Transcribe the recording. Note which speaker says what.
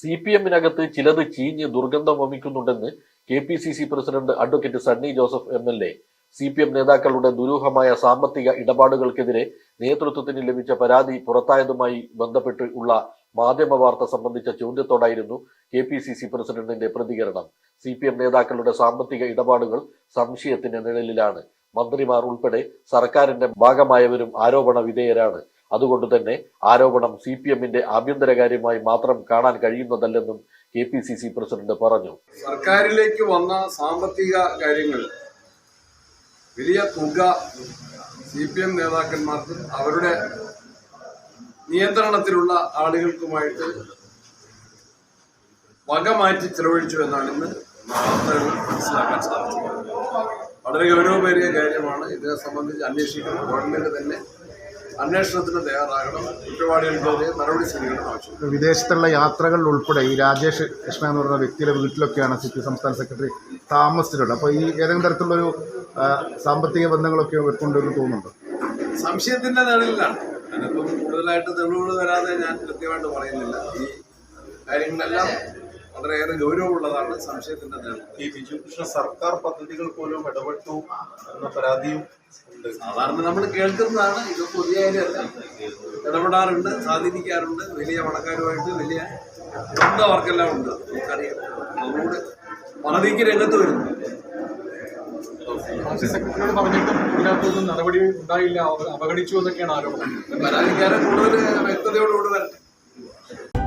Speaker 1: C P എമ്മിനകത്ത് ചിലത് ചീഞ്ഞ് ദുർഗന്ധം വമിക്കുന്നുണ്ടെന്ന് K P C C president advocate Sunny Joseph M L A C P M നേതാക്കളുടെ ദുരൂഹമായ സാമ്പത്തിക ഇടപാടുകൾക്കെതിരെ നേതൃത്വത്തിന് ലഭിച്ച പരാതി പുറത്തായതുമായി ബന്ധപ്പെട്ട് ഉള്ള മാധ്യമ വാർത്ത സംബന്ധിച്ച ചോദ്യത്തോടായിരുന്നു കെ പി സി സി പ്രസിഡന്റിന്റെ പ്രതികരണം. സി പി എം നേതാക്കളുടെ സാമ്പത്തിക ഇടപാടുകൾ സംശയത്തിന്റെ നിഴലിലാണ്. മന്ത്രിമാർ ഉൾപ്പെടെ സർക്കാരിന്റെ ഭാഗമായവരും ആരോപണ വിധേയരാണ്. അതുകൊണ്ട് തന്നെ ആരോപണം സി പി എമ്മിന്റെ ആഭ്യന്തരകാര്യമായി മാത്രം കാണാൻ കഴിയുന്നതല്ലെന്നും K P C C president പറഞ്ഞു.
Speaker 2: സർക്കാരിലേക്ക് വന്ന സാമ്പത്തിക കാര്യങ്ങൾ വലിയ തുക സി പി എം നേതാക്കന്മാർക്കും അവരുടെ നിയന്ത്രണത്തിലുള്ള ആളുകൾക്കുമായിട്ട് വക മാറ്റി ചെലവഴിച്ചു എന്നാണ് ഇന്ന് വാർത്തകൾ മനസ്സിലാക്കാൻ സാധിച്ചത്. വളരെ ഗൗരവമേറിയ കാര്യമാണ്. ഇതിനെ സംബന്ധിച്ച് അന്വേഷിക്കുന്ന ഗവൺമെന്റ് തന്നെ അന്വേഷണത്തിന് തയ്യാറാകണം. കുറ്റവാളികൾക്കെതിരെ നടപടി സ്വീകരിക്കണം ആവശ്യം.
Speaker 3: വിദേശത്തുള്ള യാത്രകളിൽ ഉൾപ്പെടെ ഈ രാജേഷ് കൃഷ്ണ എന്ന് പറയുന്ന വ്യക്തിയുടെ വീട്ടിലൊക്കെയാണ് സിറ്റി സംസ്ഥാന സെക്രട്ടറി താമസിച്ചിട്ടുള്ളത്. അപ്പോൾ ഈ ഏതെങ്കിലും തരത്തിലുള്ളൊരു സാമ്പത്തിക ബന്ധങ്ങളൊക്കെ ഇവർക്കുണ്ടെന്ന് തോന്നുന്നുണ്ട്?
Speaker 2: സംശയത്തിന്റെ നിഴലിലാണ്. അതിനിപ്പം കൂടുതലായിട്ട് തെളിവുകൾ വരാതെ ഞാൻ കൃത്യമായിട്ട് പറയുന്നില്ല. ഈ കാര്യങ്ങളെല്ലാം വളരെയേറെ ഗൗരവമുള്ളതാണ് സംശയത്തിന്റെ നിഴൽ
Speaker 4: ഈ ബിജു കൃഷ്ണ സർക്കാർ പദ്ധതികൾ പോലും ഇടപെട്ടു എന്ന പരാതിയും ഉണ്ട്.
Speaker 2: സാധാരണ നമ്മൾ കേൾക്കുന്നതാണ് ഇത് പുതിയ കാര്യമല്ല. ഇടപെടാറുണ്ട് സ്വാധീനിക്കാറുണ്ട്. വലിയ പണക്കാരുമായിട്ട് വലിയ ബന്ധം അവർക്കെല്ലാം ഉണ്ട്. നമുക്കറിയാം. അതുകൊണ്ട് പണതിക്ക് രംഗത്ത് വരുന്നു.
Speaker 5: സെക്രട്ടറിയോട് പറഞ്ഞിട്ടും ഇതിനകത്തൊന്നും നടപടി ഉണ്ടായില്ല അവർ അവഗണിച്ചു എന്നൊക്കെയാണ് ആരോപണം.
Speaker 2: പരാതിക്കാരെ കൂടുതൽ വ്യക്തതയോടുകൂടി വരട്ടെ.